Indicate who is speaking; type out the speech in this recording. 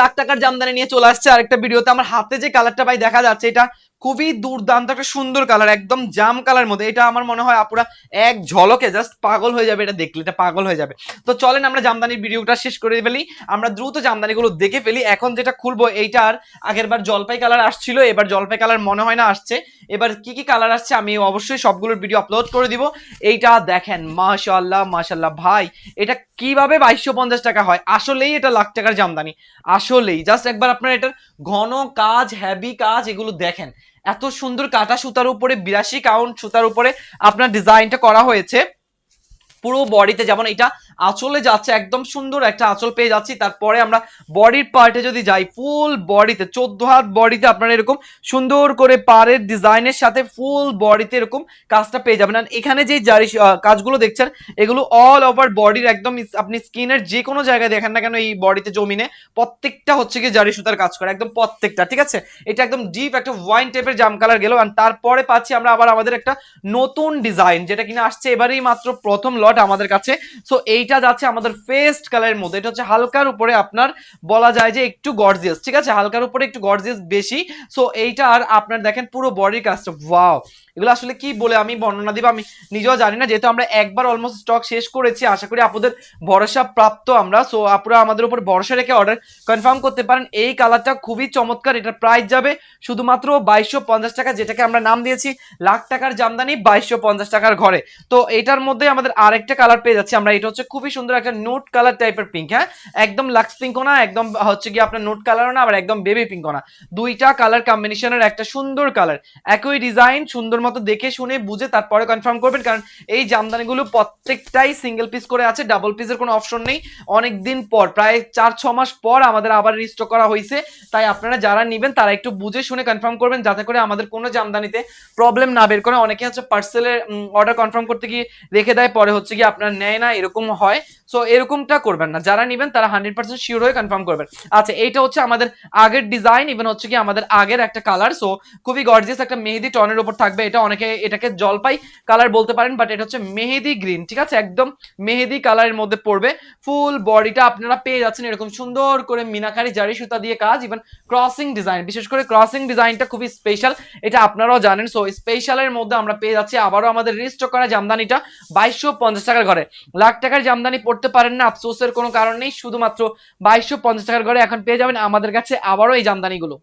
Speaker 1: লাখ টাকার জামদানি নিয়ে চলে আসছে আরেকটা ভিডিওতে আমার হাতে যে কালারটা ভাই দেখা যাচ্ছে, এটা খুবই দুর্দান্ত একটা সুন্দর কালার একদম জাম কালার মধ্যে। এটা আমার মনে হয় আপুরা এক ঝলকে জাস্ট পাগল হয়ে যাবে এটা দেখলে, এটা পাগল হয়ে যাবে। তো চলেন আমরা জামদানির ভিডিওটা শেষ করে ফেলি। আমরা দ্রুত জামদানিগুলো দেখে ফেলি। এখন যেটা খুলবো এইটার আগের বার জলপাই কালার আসছিল, এবার জলপাই কালার মনে হয় না আসছে। এবার কি কি কালার আসছে আমি অবশ্যই সবগুলোর ভিডিও আপলোড করে দিব। এইটা দেখেন মাশাল্লাহ মাশাল্লাহ ভাই, এটা কীভাবে বাইশশো পঞ্চাশ টাকা হয়? আসলেই এটা লাখ টাকার জামদানি। আসলেই জাস্ট একবার আপনার এটার ঘন কাজ হ্যাভি কাজ এগুলো দেখেন। এত সুন্দর কাটা সুতার উপরে, বিরাশি কাউন্ট সুতার উপরে আপনার ডিজাইনটা করা হয়েছে। পুরো বডিতে যেমন এটা আঁচলে যাচ্ছে, একদম সুন্দর একটা আঁচল পেয়ে যাচ্ছি। তারপরে আমরা বডির পার্টে যদি যাই ফুল বডিতে চোদ্দ হাত বডিতে আপনারা এরকম সুন্দর করে পাড়ের ডিজাইনের সাথে ফুল বডিতে এরকম কাজটা পেয়ে যাবেন। আর এখানে যে জারি কাজগুলো দেখছেন, এগুলো অল ওভার বডির একদম আপনি স্কিনের যে কোনো জায়গায় দেখেন না কেন এই বডিতে জমিনে প্রত্যেকটা হচ্ছে কি জারি সুতার কাজ করে, একদম প্রত্যেকটা, ঠিক আছে? এটা একদম ডিপ একটা ওয়াইন টাইপের জাম কালার গেল। আর তারপরে পাচ্ছি আমরা আবার আমাদের একটা নতুন ডিজাইন যেটা কিনা আসছে এবারেই মাত্র প্রথম লট আমাদের কাছে। সো এইটা যাচ্ছে আমাদের ফেস্ট কালারের মধ্যে। এটা হচ্ছে হালকার উপরে আপনার বলা যায় যে একটু গর্জিয়াস ঠিক আছে? হালকার উপরে একটু গর্জিয়াস বেশি। সো এইটা আর আপনার দেখেন পুরো বডির কাজটা ওয়াও এগুলো আসলে কি বলে আমি বর্ণনা দিব? আমি নিজেও জানি না, যেহেতু আমরা একবার অলমোস্ট স্টক শেষ করেছি, আশা করি আপনাদের ভরসা প্রাপ্ত আমরা। সো আপনারা আমাদের উপর ভরসা রেখে অর্ডার কনফার্ম করতে পারেন। এই কালারটা খুবই চমৎকার, এটার প্রাইস যাবে শুধুমাত্র বাইশশো পঞ্চাশ টাকা, যেটাকে আমরা নাম দিয়েছি লাখ টাকার জামদানি, বাইশশো পঞ্চাশ টাকার ঘরে। তো, এটার মধ্যে আমাদের আরেকটা কালার পেয়ে যাচ্ছি আমরা। এটা হচ্ছে খুবই সুন্দর একটা নোট কালার টাইপের পিঙ্ক হ্যাঁ? একদম লাক্স পিঙ্কও না, একদম হচ্ছে কি আপনার নোট কালারও না, আবার একদম বেবি পিঙ্কও না। দুইটা কালার কম্বিনেশনের একটা সুন্দর কালার একই ডিজাইন সুন্দর মতো দেখে শুনে, বুঝে তারপরে কনফার্ম করবেন, কারণ এই জামদানিগুলো প্রত্যেকটাই সিঙ্গেল পিস করে আছে ডাবল পিসের কোনো অপশন নেই। অনেক দিন পর, প্রায় চার, ছ মাস পর আমাদের আবার রিস্টক করা হয়েছে তাই আপনারা যারা নেবেন, তারা একটু বুঝে শুনে কনফার্ম করবেন, যাতে করে আমাদের কোনো জামদানিতে প্রবলেম না বের করে। অনেকে হচ্ছে পার্সেলের অর্ডার কনফার্ম করতে গিয়ে রেখে দেয়, পরে হচ্ছে কি আপনার নেয় না, এরকম হয়। সো এরকমটা করবেন না। যারা নেবেন, তারা হান্ড্রেড পার্সেন্ট শিওর হয়ে কনফার্ম করবেন। আচ্ছা এইটা হচ্ছে আমাদের আগের ডিজাইন ইভেন হচ্ছে কি আমাদের আগের একটা কালার সো খুবই গর্জিয়াস একটা মেহেদি টনের উপর থাকবে। এটা অনেকে এটাকে জলপাই কালার বলতে পারেন বাট এটা হচ্ছে মেহেদি গ্রিন ঠিক আছে? একদম মেহেদি কালারের মধ্যে পড়বে। ফুল বডিটা আপনারা পেয়ে যাচ্ছেন এরকম সুন্দর করে মিনাকারি, জারি সুতা দিয়ে কাজ ইভেন ক্রসিং ডিজাইন বিশেষ করে ক্রসিং ডিজাইনটা খুবই স্পেশাল এটা আপনারাও জানেন। সো স্পেশালের মধ্যে আমরা পেয়ে যাচ্ছি আবারও আমাদের রিস্টক করা জামদানিটা বাইশশো পঞ্চাশ টাকার ঘরে। লাখ টাকার জামদানি পড়তে পারেন না, আফসোসের কোনো কারণ নেই। শুধুমাত্র বাইশশো পঞ্চাশ টাকার ঘরে এখন পেয়ে যাবেন আমাদের কাছে আবারও এই জামদানিগুলো।